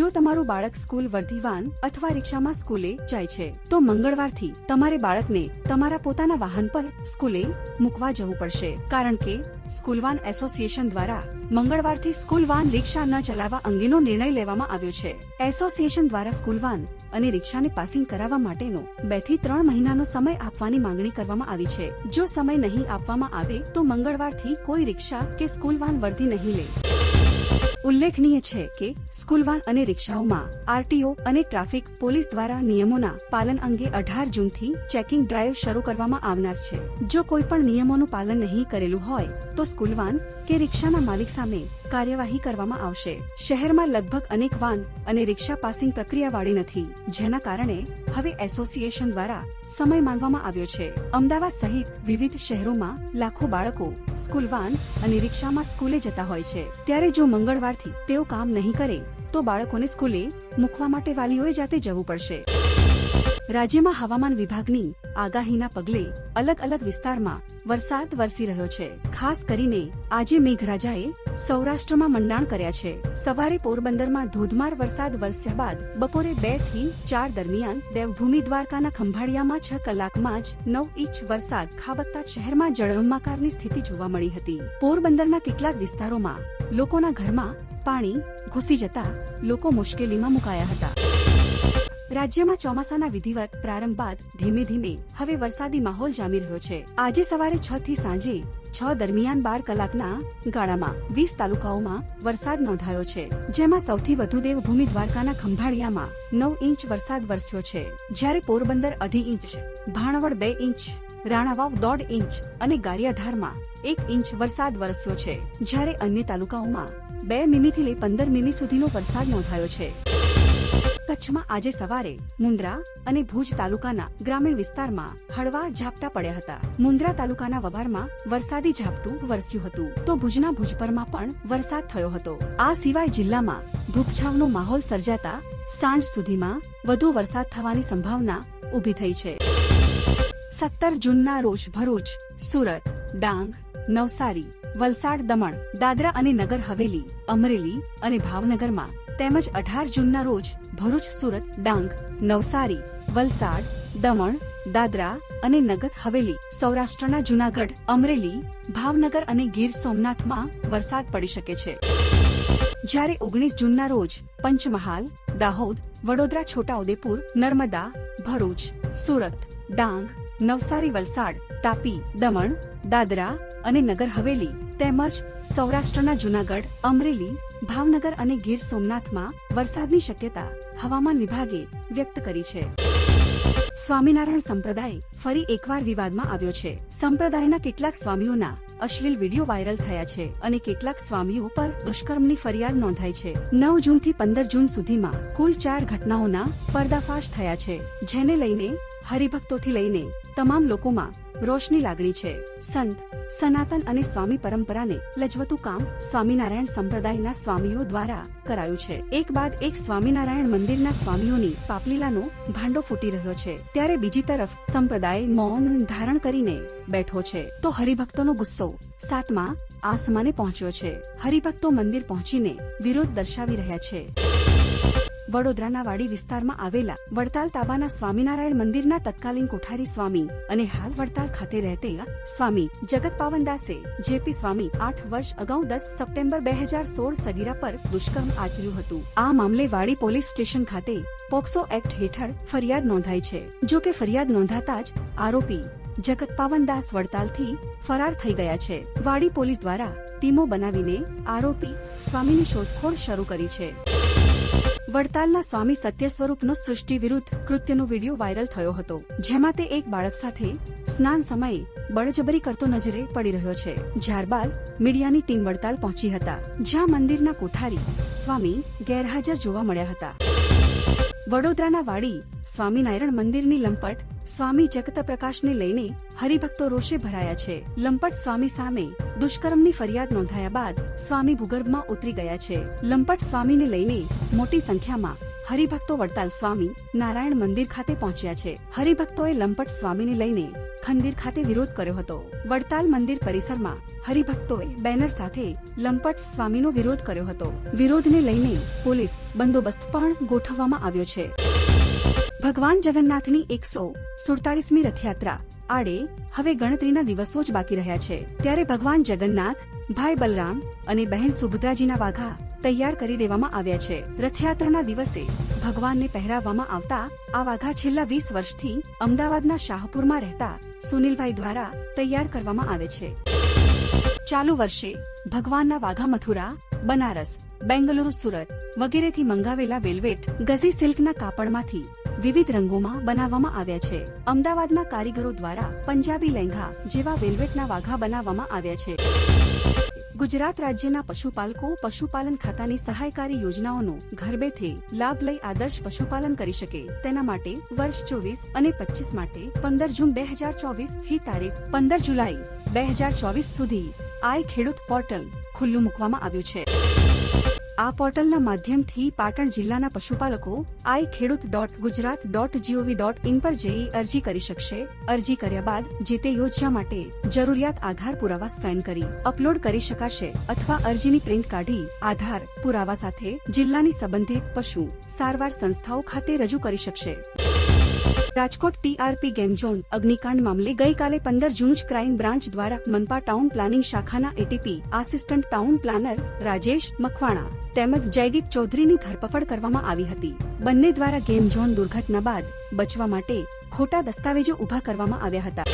જો તમારું બાળક સ્કૂલ વર્ધીવાન અથવા રિક્ષામાં સ્કૂલે જાય છે, તો મંગળવારથી તમારે બાળકને તમારા પોતાના વાહન પર સ્કૂલે મૂકવા જવું પડશે. કારણ કે સ્કૂલ વાન એસોસિએશન દ્વારા મંગળવારથી સ્કૂલ વાન રિક્ષા ન ચલાવવા અંગેનો નિર્ણય લેવામાં આવ્યો છે. એસોસિએશન દ્વારા સ્કૂલ વાન અને રિક્ષાને પાસિંગ કરાવવા માટેનો બેથી ત્રણ મહિનાનો સમય આપવાની માંગણી કરવામાં આવી છે. જો સમય નહીં આપવામાં આવે, તો મંગળવારથી કોઈ રિક્ષા કે સ્કૂલ વાન વર્ધી નહીં લે. ઉલ્લેખનીય છે કે સ્કૂલવાન અને રિક્ષાઓમાં આરટીઓ અને ટ્રાફિક પોલીસ દ્વારા નિયમોના પાલન અંગે અઢાર જૂનથી ચેકિંગ ડ્રાઈવ શરૂ કરવામાં આવનાર છે. જો કોઈ પણ નિયમોનું પાલન નહીં કરેલું હોય, તો સ્કૂલવાન કે રિક્ષાના માલિક સામે કાર્યવાહી કરવામાં આવશે. શહેરમાં લગભગ અનેક વાન અને રિક્ષા પાસિંગ પ્રક્રિયાવાળી નથી, જેના કારણે હવે એસોસિએશન દ્વારા સમય માંગવામાં આવ્યો છે. અમદાવાદ સહિત વિવિધ શહેરોમાં લાખો બાળકો સ્કૂલ વાન અને રિક્ષામાં સ્કૂલે જતા હોય છે. ત્યારે જો મંગળવારથી તેઓ કામ નહીં કરે, તો બાળકોને સ્કૂલે મૂકવા માટે વાલીઓએ જાતે જવું પડશે. રાજ્યમાં હવામાન વિભાગની આગાહીના પગલે અલગ અલગ વિસ્તારમાં વરસાદ વરસી રહ્યો છે. ખાસ કરીને આજે મેઘરાજાએ સૌરાષ્ટ્રમાં મંડાણ કર્યા છે. સવારે પોરબંદરમાં ધોધમાર વરસાદ વરસ્યા બાદ બપોરે બેથી ચાર દરમિયાન દેવભૂમિ દ્વારકાના ખંભાળિયામાં છ કલાકમાં જ નવ ઇંચ વરસાદ ખાબકતા શહેરમાં જળબંબાકારની સ્થિતિ જોવા મળી હતી. પોરબંદરના કેટલાક વિસ્તારોમાં લોકોના ઘરમાં પાણી ઘૂસી જતા લોકો મુશ્કેલીમાં મુકાયા હતા. રાજ્યમાં ચોમાસાના વિધિવત પ્રારંભ બાદ ધીમે ધીમે હવે વરસાદી માહોલ જામી રહ્યો છે. આજે સવારે છ થી સાંજે છ દરમિયાન બાર કલાકના ગાળામાં વીસ તાલુકાઓમાં વરસાદ નોંધાયો છે. જેમાં સૌથી વધુ દેવભૂમિ દ્વારકાના ખંભાળિયામાં નવ ઇંચ વરસાદ વરસ્યો છે. જ્યારે પોરબંદર અઢી ઇંચ, ભાણવડ બે ઇંચ, રાણાવાવ દોઢ ઇંચ અને ગારિયાધારમાં એક ઇંચ વરસાદ વરસ્યો છે. જ્યારે અન્ય તાલુકાઓમાં બે મીમીથી લઈ પંદર મીમી સુધીનો વરસાદ નોંધાયો છે. કચ્છમાં આજે સવારે મુન્દ્રા અને ભુજ તાલુકાના ગ્રામીણ વિસ્તારમાં હળવા ઝાપટા પડ્યા હતા. મુન્દ્રા તાલુકાના વભારમાં વરસાદી ઝાપટું વરસ્યું હતું. તો ભુજના ભુજપરમાં પણ વરસાદ થયો હતો. આ સિવાય જિલ્લામાં ધૂપછાવનો માહોલ સર્જાતા સાંજ સુધીમાં વધુ વરસાદ થવાની સંભાવના ઊભી થઈ છે. સત્તર જૂનના રોજ ભરૂચ, સુરત, ડાંગ, નવસારી, વલસાડ, દમણ, દાદરા અને નગર હવેલી, અમરેલી અને ભાવનગરમાં તેમજ અઢાર જૂનના રોજ ભરૂચ, સુરત, ડાંગ, નવસારી, વલસાડ, દમણ, દાદરા અને નગર હવેલી, સૌરાષ્ટ્રના જૂનાગઢ, અમરેલી, ભાવનગર અને ગીર સોમનાથમાં વરસાદ પડી શકે છે. જ્યારે ઓગણીસ જૂનના રોજ પંચમહાલ, દાહોદ, વડોદરા, છોટાઉદેપુર, નર્મદા, ભરૂચ, સુરત, ડાંગ નવસારી, વલસાડ, તાપી, દમણ, દાદરા અને નગર હવેલી તેમજ સૌરાષ્ટ્રના જુનાગઢ, અમરેલી, ભાવનગર અને ગીર સોમનાથમાં વરસાદની શક્યતા હવામાન વિભાગે વ્યક્ત કરી છે. સ્વામિનારાયણ સંપ્રદાય ફરી એકવાર વિવાદમાં આવ્યો છે. સંપ્રદાયના કેટલાક સ્વામીઓના અશ્લીલ વીડિયો વાયરલ થયા છે અને કેટલાક સ્વામીઓ પર દુષ્કર્મની ફરિયાદ નોંધાઈ છે. નવ જૂનથી પંદર જૂન સુધીમાં કુલ ચાર ઘટનાઓના પર્દાફાશ થયા છે, જેને લઈને હરિભક્તોથી લઈને તમામ લોકોમાં રોષની લાગણી છે. સંત, સનાતન અને સ્વામી પરંપરાને લજવતું કામ સ્વામિનારાયણ સંપ્રદાયના સ્વામીઓ દ્વારા કરાયું છે. એક બાદ એક સ્વામિનારાયણ મંદિરના સ્વામીઓની પાપલીલાનો ભાંડો ફૂટી રહ્યો છે. ત્યારે બીજી તરફ સંપ્રદાય મૌન ધારણ કરીને બેઠો છે. તો હરિભક્તોનો ગુસ્સો સાતમા આસમાને પહોંચ્યો છે. હરિભક્તો મંદિર પહોંચીને વિરોધ દર્શાવી રહ્યા છે. વડોદરાના વાડી વિસ્તારમાં આવેલા વડતાલ તાબાના સ્વામિનારાયણ મંદિરના તત્કાલીન કોઠારી સ્વામી અને હાલ વડતાલ ખાતે રહેતા સ્વામી જગત પાવનદાસે જેપી સ્વામી, આઠ વર્ષ અગાઉ દસ સપ્ટેમ્બર બે હજાર સોળ સગીરા પર દુષ્કર્મ આચર્યું હતું. આ મામલે વાડી પોલીસ સ્ટેશન ખાતે પોક્સો એક્ટ હેઠળ ફરિયાદ નોંધાઈ છે. જો કે ફરિયાદ નોંધાતા જ આરોપી જગત પાવનદાસ વડતાલથી ફરાર થઈ ગયા છે. વાડી પોલીસ દ્વારા ટીમો બનાવીને આરોપી સ્વામીની શોધખોળ શરૂ કરી છે. વડતાલના સ્વામી સત્ય સ્વરૂપનો સૃષ્ટિ વિરુદ્ધ કૃત્યનો વીડિયો વાયરલ થયો હતો, જેમાં તે એક બાળક સાથે સ્નાન સમયે બળજબરી કરતો નજરે પડી રહ્યો છે. જ્યારબાદ મીડિયાની ટીમ વડતાલ પહોંચી હતા, જ્યાં મંદિરના કોઠારી સ્વામી ગેરહાજર જોવા મળ્યા હતા. વડોદરાના વાડી સ્વામિનારાયણ મંદિરની લંપટ સ્વામી જગત પ્રકાશને લઈને હરિભક્તો રોષે ભરાયા છે. લંપટ સ્વામી સામે દુષ્કર્મની ફરિયાદ નોંધાયા બાદ સ્વામી ભૂગર્ભમાં ઉતરી ગયા છે. લંપટ સ્વામીને લઈને મોટી સંખ્યામાં હરિભક્તો વડતાલ સ્વામી નારાયણ મંદિર ખાતે પહોંચ્યા છે. હરિભક્તોએ લંપટ સ્વામીને લઈને ખંદીર ખાતે વિરોધ કર્યો હતો. વડતાલ મંદિર પરિસરમાં હરિભક્તોએ બેનર સાથે લંપટ સ્વામીનો વિરોધ કર્યો હતો. વિરોધને લઈને પોલીસ બંદોબસ્ત પણ ગોઠવવામાં આવ્યો છે. ભગવાન જગન્નાથની એકસો સુડતાલીસમી રથયાત્રા. આડે હવે ગણતરીના દિવસો જ બાકી રહ્યા છે. ત્યારે ભગવાન જગન્નાથ, ભાઈ બલરામ અને બહેન સુભદ્રાજીના વાઘા તૈયાર કરી દેવામાં આવ્યા છે. રથયાત્રાના દિવસે ભગવાનને પહેરાવવામાં આવતા આ વાઘા છેલ્લા વીસ વર્ષથી અમદાવાદના શાહપુરમાં રહેતા સુનિલભાઈ દ્વારા તૈયાર કરવામાં આવે છે. ચાલુ વર્ષે ભગવાનના વાઘા મથુરા, બનારસ, બેંગલુરુ, સુરત વગેરેથી મંગાવેલા વેલ્વેટ, ગઝી સિલ્કના કાપડમાંથી વિવિધ રંગોમાં બનાવવામાં આવ્યા છે. અમદાવાદના કારીગરો દ્વારા પંજાબી લહેંગા જેવા વેલ્વેટના વાઘા બનાવવામાં આવ્યા છે. ગુજરાત રાજ્યના પશુપાલકો પશુપાલન ખાતાની સહાયકારી યોજનાઓનો ઘર બેઠે લાભ લઈ આદર્શ પશુપાલન કરી શકે. તેના માટે વર્ષ ચોવીસ અને પચીસ માટે પંદર જૂન બે હજાર ચોવીસથી તારીખ પંદર જુલાઈ બે હજાર ચોવીસ સુધી આઈ ખેડૂત પોર્ટલ ખુલ્લું મૂકવામાં આવ્યું છે. આ પોર્ટલના માધ્યમથી પાટણ જિલ્લાના પશુપાલકો I Khedut dot Gujarat dot gov dot in પર જઈ અરજી કરી શકશે. અરજી કર્યા બાદ જે તે યોજના માટે જરૂરિયાત આધાર પુરાવા સ્કેન કરી, અપલોડ કરી શકાશે અથવા અરજીની પ્રિન્ટ કાઢી, આધાર પુરાવા સાથે જિલ્લાની સંબંધિત પશુ સારવાર સંસ્થાઓ ખાતે રજૂ કરી શકશે. રાજકોટ ટીઆરપી ગેમ ઝોન, અગ્નિકાંડ મામલે ગઈકાલે પંદર જૂન જ ક્રાઇમ બ્રાન્ચ દ્વારા મનપા ટાઉન પ્લાનિંગ શાખાના ATP assistant town planner Rajesh Makwana તેમજ જયદીપ ચૌધરીની ધરપકડ કરવામાં આવી હતી. બંને દ્વારા ગેમ ઝોન દુર્ઘટના બાદ બચવા માટે ખોટા દસ્તાવેજો ઊભા કરવામાં આવ્યા હતા.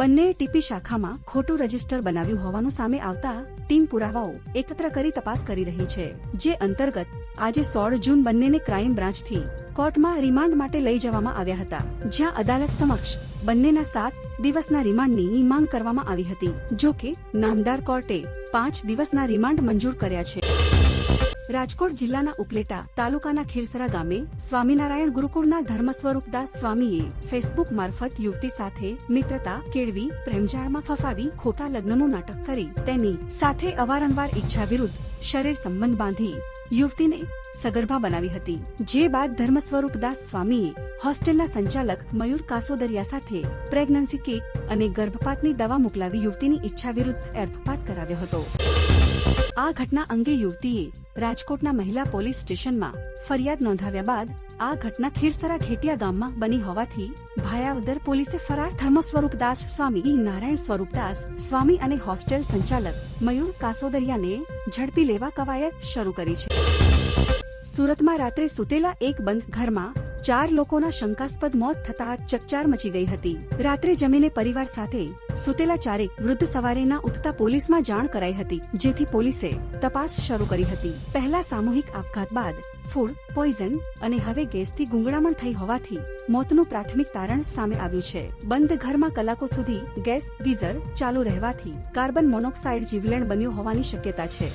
બંને ટીપી શાખામાં ખોટું રજિસ્ટર બનાવ્યું હોવાનું સામે આવતા ટીમ પુરાવાઓ એકત્ર કરી તપાસ કરી રહી છે, જે અંતર્ગત આજે સોળ જૂન બંનેને ક્રાઇમ બ્રાન્ચથી કોર્ટમાં રિમાન્ડ માટે લઈ જવામાં આવ્યા હતા, જ્યાં અદાલત સમક્ષ બંનેના સાત દિવસના રિમાન્ડની માંગ કરવામાં આવી હતી જો કે નામદાર કોર્ટે પાંચ દિવસના રિમાન્ડ મંજૂર કર્યા છે. રાજકોટ જિલ્લાના ઉપલેટા તાલુકાના ખીરસરા ગામે સ્વામિનારાયણ ગુરુકુળના ધર્મ સ્વરૂપદાસ સ્વામીએ ફેસબુક મારફત યુવતી સાથે મિત્રતા, કેળવી, પ્રેમજાળમાં ફફાવી, ખોટા લગ્નનું નાટક કરી તેની સાથે અવારનવાર ઈચ્છા વિરુદ્ધ શરીર સંબંધ બાંધી યુવતીને સગર્ભા બનાવી હતી. જે બાદ ધર્મ સ્વરૂપદાસ સ્વામીએ હોસ્ટેલના સંચાલક મયુર કાસોદરિયા સાથે પ્રેગ્નન્સી કિટ અને ગર્ભપાતની દવા મોકલાવી યુવતીની ઈચ્છા વિરુદ્ધ ગર્ભપાત કરાવ્યો હતો. આ ઘટના અંગે યુવતીએ રાજકોટના મહિલા પોલીસ સ્ટેશનમાં ફરિયાદ નોંધાવ્યા બાદ આ ઘટના ખીરસરા ખેટિયા ગામમાં બની હોવાથી ભાયાવદર પોલીસે ફરાર ધર્મ સ્વરૂપદાસ સ્વામી, નારાયણ સ્વરૂપદાસ સ્વામી અને હોસ્ટેલ સંચાલક મયુર કાસોદરિયાને ઝડપી લેવા કવાયત શરૂ કરી છે. સુરતમાં રાત્રે સુતેલા એક બંધ ઘરમાં ચાર લોકોના શંકાસ્પદ મોત થતા ચકચાર મચી ગઈ હતી. રાત્રે જમીને પરિવાર સાથે સુતેલા ચારેક વૃદ્ધ સવારેના ઉઠતા પોલીસમાં જાણ કરાઈ હતી, જેથી પોલીસે તપાસ શરૂ કરી હતી. પહેલા સામૂહિક આપઘાત બાદ ફૂડ, પોઈઝન અને હવે ગેસથી ગુંગળામણ થઈ હોવાથી મોતનું પ્રાથમિક તારણ સામે આવ્યું છે. બંધ ઘરમાં કલાકો સુધી ગેસ, ગીઝર ચાલુ રહેવાથી કાર્બન મોનોક્સાઇડ જીવલેણ બન્યું હોવાની શક્યતા છે.